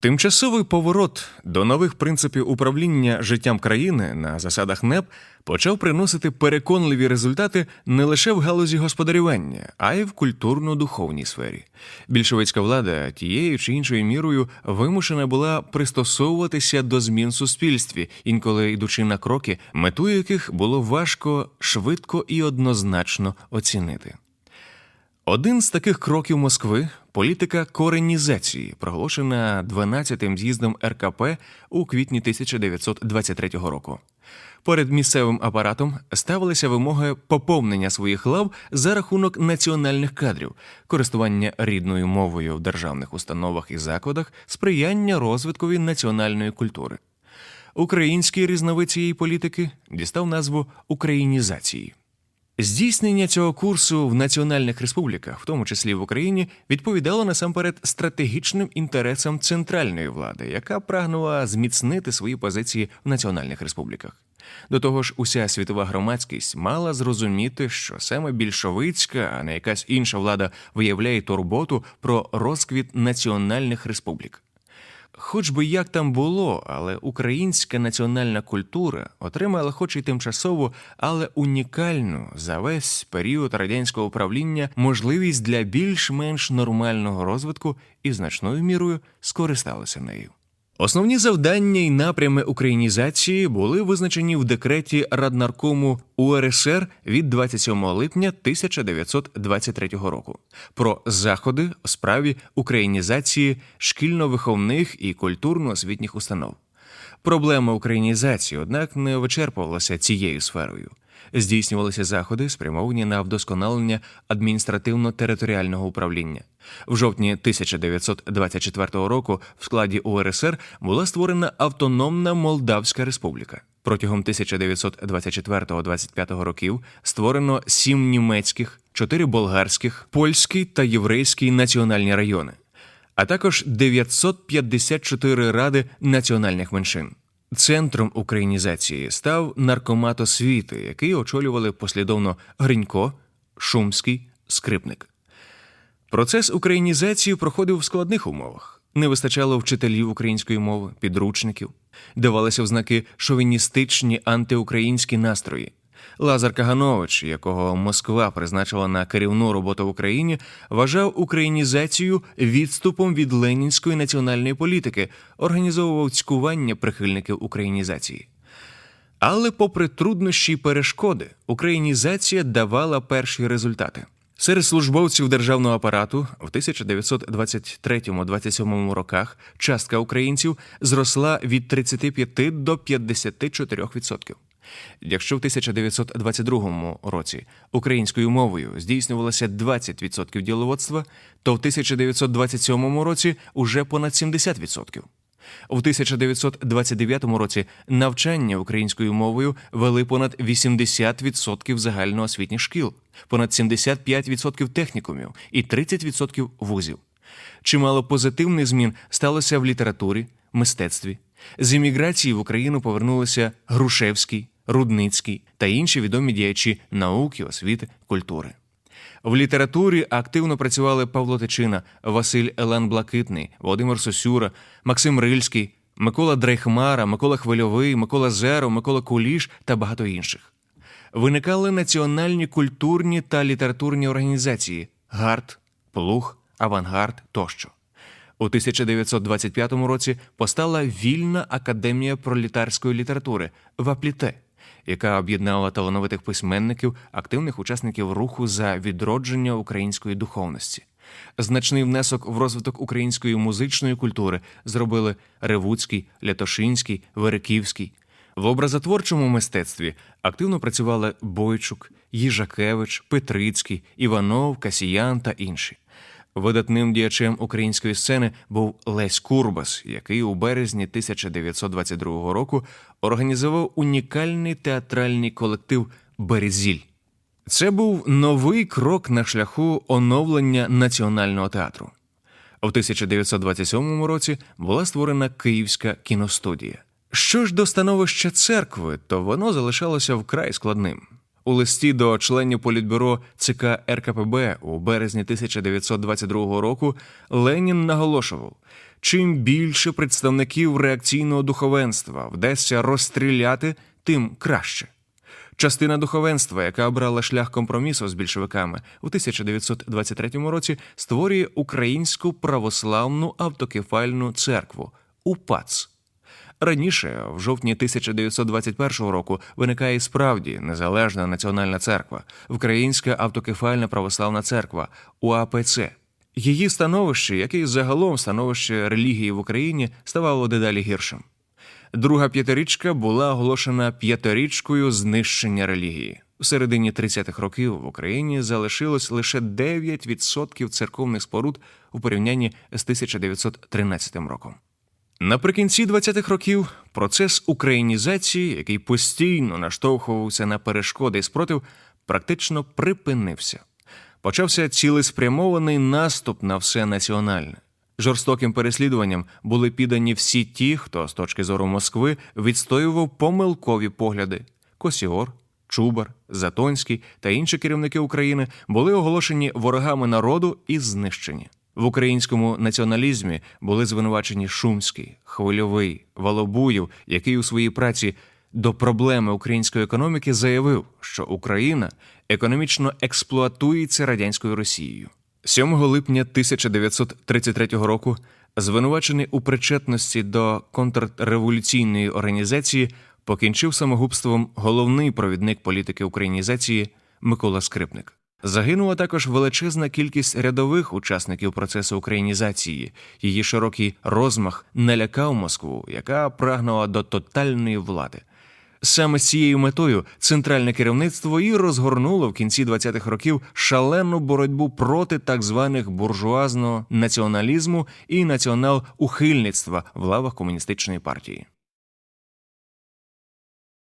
Тимчасовий поворот до нових принципів управління життям країни на засадах НЕП почав приносити переконливі результати не лише в галузі господарювання, а й в культурно-духовній сфері. Більшовицька влада тією чи іншою мірою вимушена була пристосовуватися до змін в суспільстві, інколи йдучи на кроки, мету яких було важко, швидко і однозначно оцінити. Один з таких кроків Москви політика коренізації, проголошена 12-тим з'їздом РКП у квітні 1923 року. Перед місцевим апаратом ставилися вимоги поповнення своїх лав за рахунок національних кадрів, користування рідною мовою в державних установах і закладах, сприяння розвиткові національної культури. Український різновид цієї політики дістав назву українізації. Здійснення цього курсу в національних республіках, в тому числі в Україні, відповідало насамперед стратегічним інтересам центральної влади, яка прагнула зміцнити свої позиції в національних республіках. До того ж, уся світова громадськість мала зрозуміти, що саме більшовицька, а не якась інша влада виявляє турботу про розквіт національних республік. Хоч би як там було, але українська національна культура отримала, хоч і тимчасову, але унікальну за весь період радянського управління можливість для більш-менш нормального розвитку і значною мірою скористалася нею. Основні завдання і напрями українізації були визначені в декреті Раднаркому УРСР від 27 липня 1923 року про заходи у справі українізації шкільно-виховних і культурно-освітніх установ. Проблема українізації, однак, не вичерпувалася цією сферою. Здійснювалися заходи, спрямовані на вдосконалення адміністративно-територіального управління. В жовтні 1924 року в складі УРСР була створена Автономна Молдавська Республіка. Протягом 1924-25 років створено сім німецьких, чотири болгарських, польський та єврейський національні райони, а також 954 ради національних меншин. Центром українізації став наркомат освіти, який очолювали послідовно Гринько, Шумський, Скрипник. Процес українізації проходив в складних умовах. Не вистачало вчителів української мови, підручників, давалися ознаки шовіністичні антиукраїнські настрої. Лазар Каганович, якого Москва призначила на керівну роботу в Україні, вважав українізацію відступом від ленінської національної політики, організовував цькування прихильників українізації. Але, попри труднощі й перешкоди, українізація давала перші результати. Серед службовців державного апарату в 1923-27 роках частка українців зросла від 35 до 54%. Якщо в 1922 році українською мовою здійснювалося 20% діловодства, то в 1927 році уже понад 70%. У 1929 році навчання українською мовою вели понад 80% загальноосвітніх шкіл, понад 75% технікумів і 30% вузів. Чимало позитивних змін сталося в літературі, мистецтві. З імміграції в Україну повернулися Грушевський, Рудницький та інші відомі діячі науки, освіти, культури. В літературі активно працювали Павло Тичина, Василь Елен Блакитний, Володимир Сосюра, Максим Рильський, Микола Дрейхмара, Микола Хвильовий, Микола Зеров, Микола Куліш та багато інших. Виникали національні культурні та літературні організації ГАРД, Плуг, Авангард тощо. У 1925 році постала вільна академія пролітарської літератури Вапліте яка об'єднала талановитих письменників, активних учасників руху за відродження української духовності. Значний внесок в розвиток української музичної культури зробили Ревуцький, Лятошинський, Вериківський. В образотворчому мистецтві активно працювали Бойчук, Їжакевич, Петрицький, Іванов, Касіян та інші. Видатним діячем української сцени був Лесь Курбас, який у березні 1922 року організував унікальний театральний колектив Березіль. Це був новий крок на шляху оновлення національного театру. У 1927 році була створена Київська кіностудія. Що ж до становища церкви, то воно залишалося вкрай складним. У листі до членів політбюро ЦК РКПБ у березні 1922 року Ленін наголошував, чим більше представників реакційного духовенства вдасться розстріляти, тим краще. Частина духовенства, яка обрала шлях компромісу з більшовиками у 1923 році, створює Українську православну автокефальну церкву УПАЦ. Раніше, в жовтні 1921 року, виникає і справді незалежна національна церква, Українська автокефальна православна церква УАПЦ. Її становище, як і загалом становище релігії в Україні, ставало дедалі гіршим. Друга п'ятирічка була оголошена п'ятирічкою знищення релігії. У середині 30-х років в Україні залишилось лише 9% церковних споруд у порівнянні з 1913 роком. Наприкінці 20-х років процес українізації, який постійно наштовхувався на перешкоди і спротив, практично припинився. Почався цілеспрямований наступ на все національне. Жорстоким переслідуванням були піддані всі ті, хто з точки зору Москви відстоював помилкові погляди. Косіор, Чубар, Затонський та інші керівники України були оголошені ворогами народу і знищені. В українському націоналізмі були звинувачені Шумський, Хвильовий, Волобуєв, який у своїй праці до проблеми української економіки заявив, що Україна економічно експлуатується радянською Росією. 7 липня 1933 року, звинувачений у причетності до контрреволюційної організації, покінчив самогубством головний провідник політики українізації Микола Скрипник. Загинула також величезна кількість рядових учасників процесу українізації. Її широкий розмах налякав Москву, яка прагнула до тотальної влади. Саме з цією метою центральне керівництво і розгорнуло в кінці 20-х років шалену боротьбу проти так званих буржуазного націоналізму і націонал-ухильництва в лавах комуністичної партії.